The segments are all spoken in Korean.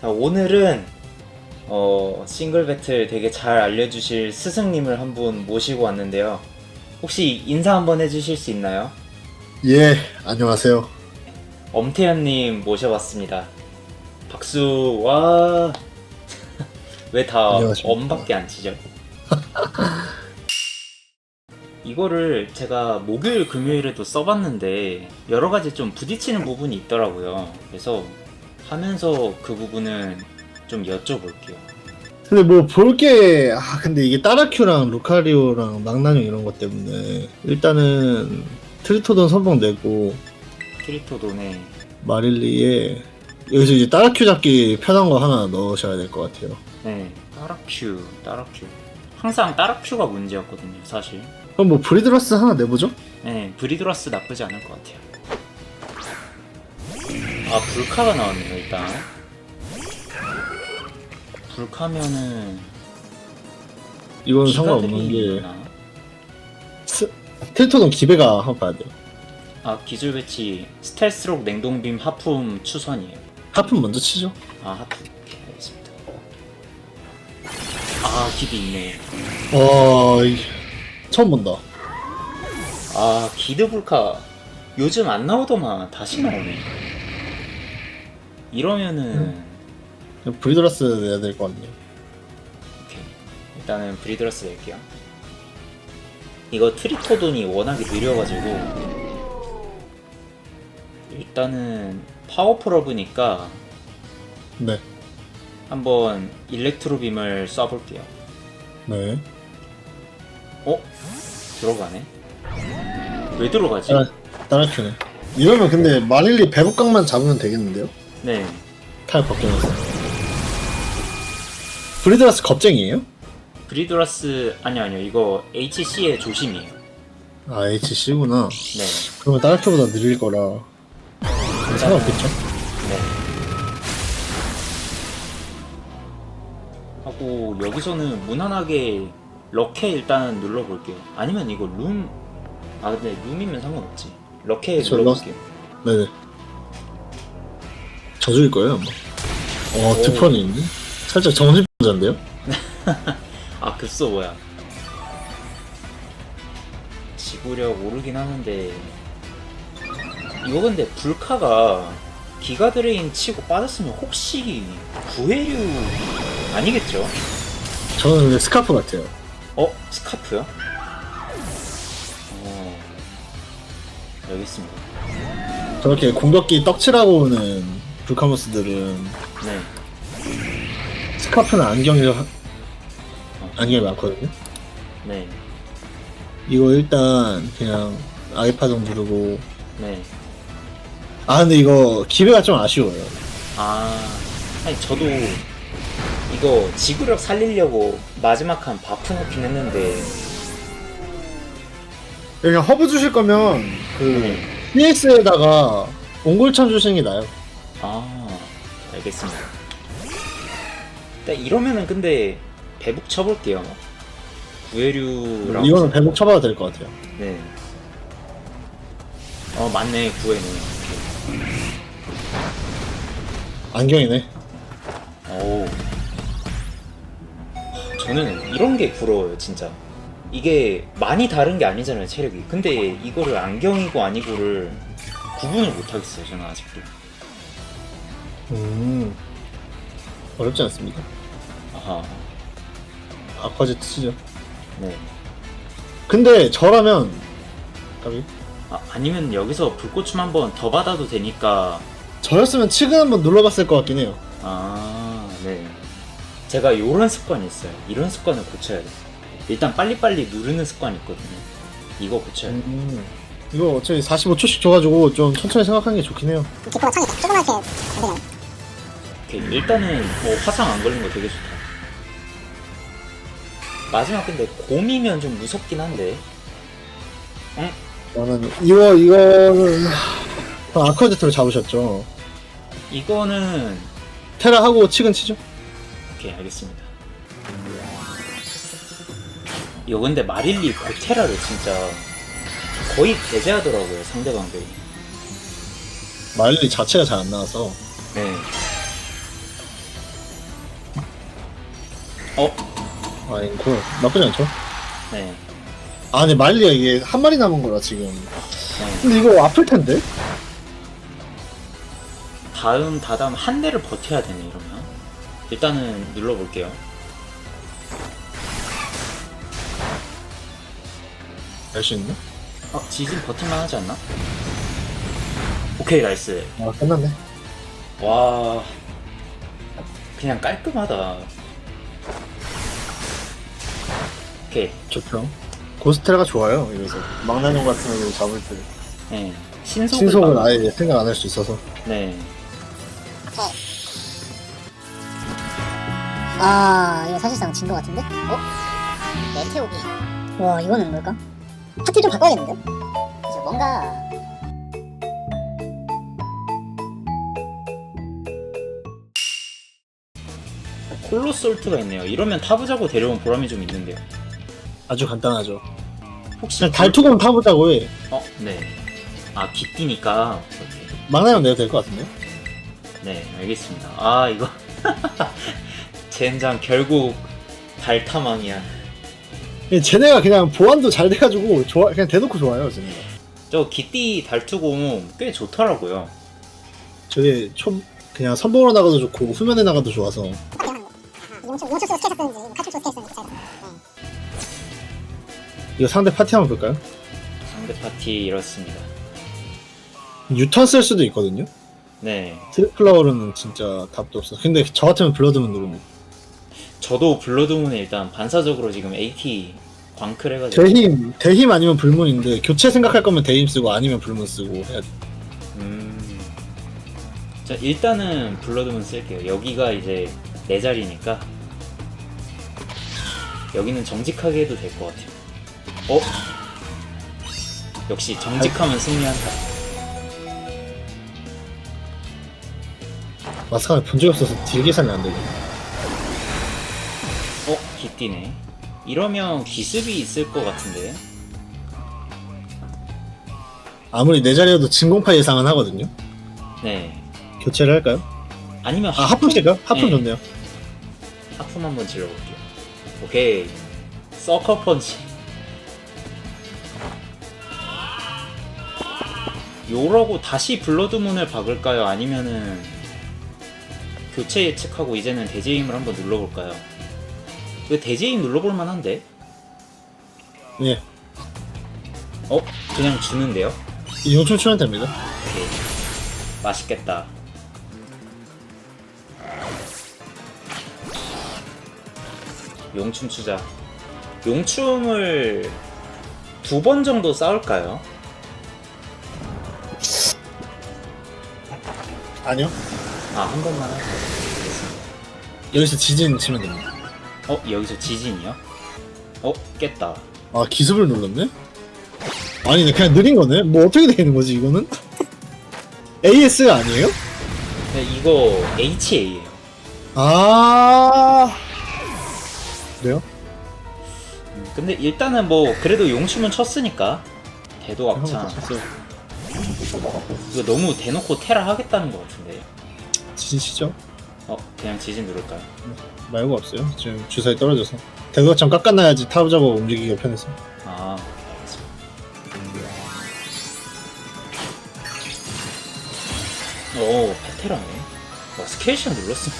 자, 오늘은 어, 싱글 배틀 되게 잘 알려주실 스승님을 한 분 모시고 왔는데요. 혹시 인사 한번 해주실 수 있나요? 예, 안녕하세요. 엄태현님 모셔봤습니다. 박수, 와. 왜 다 안녕하십니까. 엄밖에 안 치죠? 이거를 제가 목요일, 금요일에도 써봤는데 여러 가지 좀 부딪히는 부분이 있더라고요. 그래서 하면서 그 부분을 좀 여쭤볼게요. 근데 뭐 볼 게 아 근데 이게 따라큐랑 루카리오랑 망나뇽 이런 것 때문에 일단은 트리토돈 선봉 내고 트리토돈에 마릴리에 여기서 이제 따라큐 잡기 편한 거 하나 넣으셔야 될 것 같아요. 네, 따라큐, 따라큐. 항상 따라큐가 문제였거든요, 사실. 그럼 뭐 브리드러스 하나 내보죠? 네, 브리드러스 나쁘지 않을 것 같아요. 아, 불카가 나왔네요, 일단. 불카면은 이건 상관없는 게? 스- 트리토돈 기배가 한번 봐야 돼요. 아, 기술 배치 스텔스록 냉동빔 하품 추선이에요. 하품 먼저 치죠. 아, 하품. 오케이, 알겠습니다. 아, 기드 있네. 와 이- 처음 본다. 아, 기드 불카 요즘 안 나오더만 다시 나오네. 이러면은 브리드러스 내야 될것 같네요. 오케이. 일단은 브리드러스 낼게요. 이거 트리토돈이 워낙에 느려가지고 일단은 파워풀업이니까 네, 한번 일렉트로빔을 쏴볼게요. 네. 어? 들어가네? 왜 들어가지? 아. 따라큐네. 이러면 근데 마릴리 배북각만 잡으면 되겠는데요? 네. 타입 바뀌면서. 브리드러스 겁쟁이에요? 브리드러스 아니요 아니요 이거 HC의 조심이에요. 아 HC구나. 네. 그러면 따라큐보다 느릴 거라 상관없겠죠? 네. 하고 여기서는 무난하게 럭해 일단 눌러볼게요. 아니면 이거 룸. 아 근데 룸이면 상관없지. 럭해 저 눌러볼게요. 네네. 저주일 거예요 아마. 어 오. 드펀이 있네. 살짝 정신병자인데요? 아 급소 뭐야? 지구력 오르긴 하는데 이거 근데 불카가 기가 드레인 치고 빠졌으면 혹시 구해류 아니겠죠? 저는 근데 스카프 같아요. 어? 스카프요? 어... 여기 있습니다. 저렇게 공격기 떡칠하고 오는 불카모스들은 네. 스카프는 안경이 어, 안경이 많거든요. 네. 이거 일단 그냥 아이파동 누르고 네. 아 근데 이거 기회가 좀 아쉬워요. 아, 아니 저도 이거 지구력 살리려고 마지막 한 바프 넣긴 했는데 그냥 허브 주실 거면 그 네. PX에다가 옹골천 주시는 게 나아요. 아, 알겠습니다. 일단 이러면은 근데 배북 쳐볼게요. 구해류랑 이거는 배목 쳐봐도 될 것 같아요. 네. 어 맞네 구해는. 안경이네. 오. 저는 이런 게 부러워요, 진짜. 이게 많이 다른 게 아니잖아요, 체력이. 근데 이거를 안경이고 아니고를 구분을 못 하겠어요, 저는 아직도. 음 어렵지 않습니다. 아하. 아쿠아제트 치죠. 네. 근데 저라면 까비 아, 아니면 여기서 불꽃춤 한 번 더 받아도 되니까. 저였으면 치근 한번 눌러봤을 것 같긴 해요. 아, 네. 제가 요런 습관이 있어요. 이런 습관을 고쳐야 돼요. 일단 빨리빨리 누르는 습관이 있거든요. 이거 고쳐야 돼요. 음, 이거 어차피 45초씩 줘가지고 좀 천천히 생각하는 게 좋긴 해요. 기포가 창이 조그맣게 안 되잖아요. 오케이, 일단은 뭐 화상 안 걸린 거 되게 좋다. 마지막 근데 곰이면 좀 무섭긴 한데. 저는 이거 이거는 아쿠아제트로 잡으셨죠. 이거는 테라 하고 치근 치죠. 오케이 알겠습니다. 이거 근데 마릴리 고테라를 진짜 거의 배제하더라고요 상대방들이. 마일리 자체가 잘 안 나와서 네. 어? 아 앵콜 나쁘지 않죠? 네. 아 근데 말리가 이게 한 마리 남은 거라 지금 네. 근데 이거 아플 텐데? 다음 다다음 한 대를 버텨야 되네 이러면. 일단은 눌러볼게요. 할 수 있나? 어, 지진 버틸만 하지 않나? 오케이, 나이스. 아 끝났네 와. 그냥 깔끔하다. 오케이. 좋죠 고스테라가 좋아요 이래서 망나뇽 같은 애들 잡을 때 네. 신속을. 신속은 막- 아예 생각 안 할 수 있어서 네. 아 이거 사실상 진 거 같은데? 어? 메테오기 와 이거는 뭘까? 파티 좀 바꿔야겠는데? 그래서 뭔가 콜로솔트가 있네요. 이러면 타부자고 데려온 보람이 좀 있는데요. 아주 간단하죠 혹시. 그냥 달투공 타보자고 해 어, 네. 아. 오케이. 망나뇽 내도 될 것 같은데? 네, 알겠습니다. 아, 이거. 젠장, 결국 달타망이야. 근데 쟤네가 그냥 보안도 잘 돼가지고 좋아 그냥 대놓고 좋아요 쟤네가 저 기띠 달투공 꽤 좋더라고요. 저게 좀 그냥 선봉으로 나가도 좋고 후면에 나가도 좋아서 용초 용초 스케치 쓰는지 카초 스케치 쓰는지 차 이거 상대 파티 한번 볼까요? 상대 파티 이렇습니다. 유턴 쓸 수도 있거든요 네. 트리플라워는 진짜 답도 없어 근데 저 같으면 블러드문 누릅니다 저도 블러드문에 일단 반사적으로 지금 AT 광클 해가지고. 대힘 대힘 아니면 불문인데 교체 생각할 거면 대힘 쓰고 아니면 불문 쓰고 해야 돼 음. 자, 일단은 블러드문 쓸게요. 여기가 이제 내 자리니까. 여기는 정직하게 해도 될 것 같아요. 어? 역시 정직하면 승리한다. 마스카는 본 적이 없어서 딜 계산이 안 되네 어? 기띠네. 이러면 기습이 있을 것 같은데. 아무리 내 자리여도 진공파 예상은 하거든요 네. 교체를 할까요? 아니면 아 하품 쓸까요? 하품 네. 좋네요 하품 한번 질러볼게요. 오케이. 서커 펀치. 요러고 다시 블러드문을 박을까요? 아니면은 교체 예측하고 이제는 대제임을 한번 눌러볼까요? 이거 대제임 눌러볼 만한데? 예 어? 그냥 주는데요? 이 용충 추면 됩니다 오케이. 맛있겠다. 용춤 추자. 용춤을 두 번 정도 싸울까요? 아니요 아, 한 번만 할게요. 여기서 지진 치면 됩니다 어, 여기서 지진이요? 어, 깼다. 아 기습을 눌렀네? 아니네 그냥 느린 거네? 뭐 어떻게 되는 거지 이거는? AS가 아니에요? 근데 이거 HA예요. 아 그래요? 음, 근데 일단은 뭐 그래도 용춤은 쳤으니까 대도 합창. 이거 너무 대놓고 테라 하겠다는 것 같은데. 지진 치죠? 어, 그냥 지진 누를까요? 말고 없어요 지금 주사위 떨어져서 대도참 깎아놔야지 타부자고 움직이기가 편해서 아, 알겠습니다. 오, 페테라네. 와, 스케이션 눌렀으면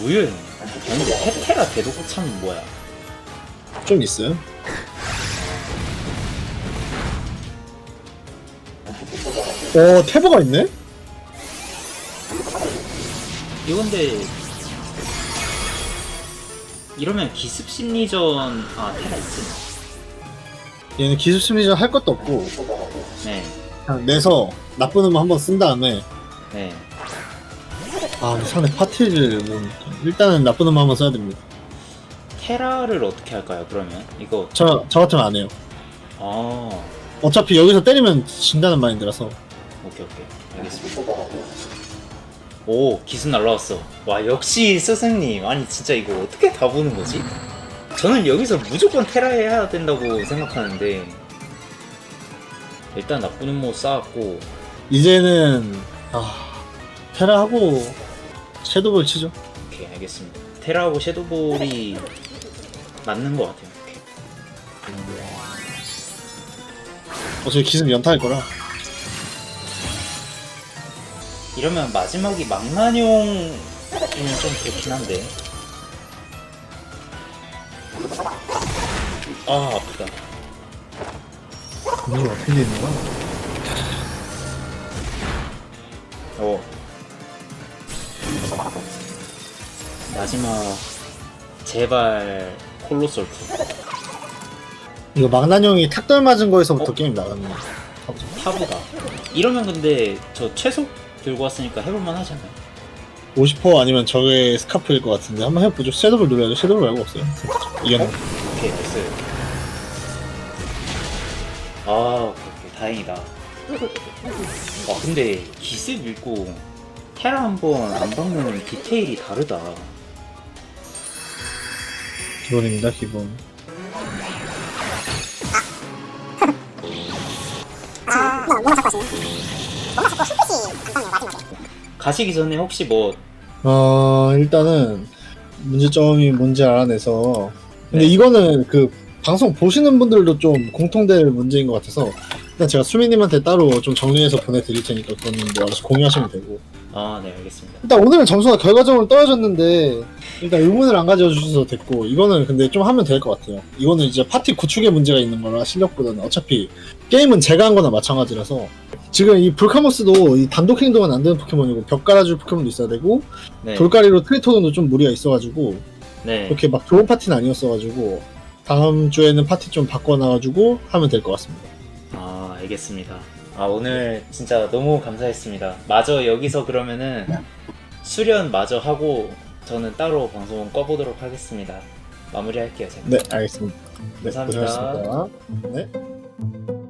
무효였네. 아니, 근데 페테라 대도고 참 뭐야. 좀 있어요 어 태보가 있네? 이건데 이러면 기습 심리전 아 테라 있지. 얘는 기술 심리전 할 것도 없고 네, 그냥 내서 나쁜 놈 한번 쓴 다음에 네. 아 상대 파티를 뭐 일단은 나쁜 놈 한번 써야 됩니다 테라를 어떻게 할까요? 그러면 이거 저, 저 같으면 안 해요 아 어차피 여기서 때리면 진다는 마인드라서 오케이 오케이 알겠습니다. 오 기습 날라왔어. 와 역시 스승님 아니 진짜 이거 어떻게 다 보는 거지? 저는 여기서 무조건 테라 해야 된다고 생각하는데 일단 나쁜 음모 쌓았고 이제는 아 테라하고 섀도우볼 치죠 오케이 알겠습니다. 테라하고 섀도볼이 맞는 것 같아요. 어차피 기습 연타할 거라. 이러면 마지막이 망나뇽이면 좀 그렇긴 한데. 아 아프다. 이게 어떻게 되는 거야? 어. 마지막 제발 콜로솔프. 이거 망나뇽이 탁돌 맞은 거에서부터 어? 게임 거야. 타부가. 이러면 근데 저 최속 들고 왔으니까 해볼만 하잖아요. 50% 아니면 저게 스카프일 것 같은데 한번 해보죠. 섀도우를 노려야죠. 섀도우 말고 없어요. 이겼네. 오케이 됐어요. 아 오케이, 다행이다. 아 근데 기습 읽고 테라 한번 안 박는 디테일이 다르다. 기본입니다. 기본. 아, 뭔가 자꾸 하시네. 뭔가 자꾸 햇빛이 안 닿네요, 마지막에. 가시기 전에 혹시 뭐 어 일단은 문제점이 뭔지 알아내서 근데 네. 이거는 그 방송 보시는 분들도 좀 공통될 문제인 것 같아서 일단 제가 수민님한테 따로 좀 정리해서 보내드릴 테니까 그거는 뭐 알아서 공유하시면 되고 아 네 알겠습니다. 일단 오늘은 점수가 결과적으로 떨어졌는데 일단 의문을 안 가져 주셔서 됐고 이거는 근데 좀 하면 될 것 같아요 이거는 이제 파티 구축에 문제가 있는 거라 실력보다는 어차피 게임은 제가 한 거나 마찬가지라서 지금 이 불카모스도 이 단독 행동은 안 되는 포켓몬이고 벽 깔아줄 포켓몬도 있어야 되고 네. 돌가리로 트리토돈도 좀 무리가 있어가지고 네. 그렇게 막 좋은 파티는 아니었어가지고 다음 주에는 파티 좀 바꿔놔가지고 하면 될 것 같습니다. 아 알겠습니다. 아 오늘 진짜 너무 감사했습니다. 마저 여기서 그러면은 수련 마저 하고 저는 따로 방송 꺼보도록 하겠습니다. 마무리할게요 제가. 네, 알겠습니다. 네, 감사합니다. 고생하셨습니다. 네.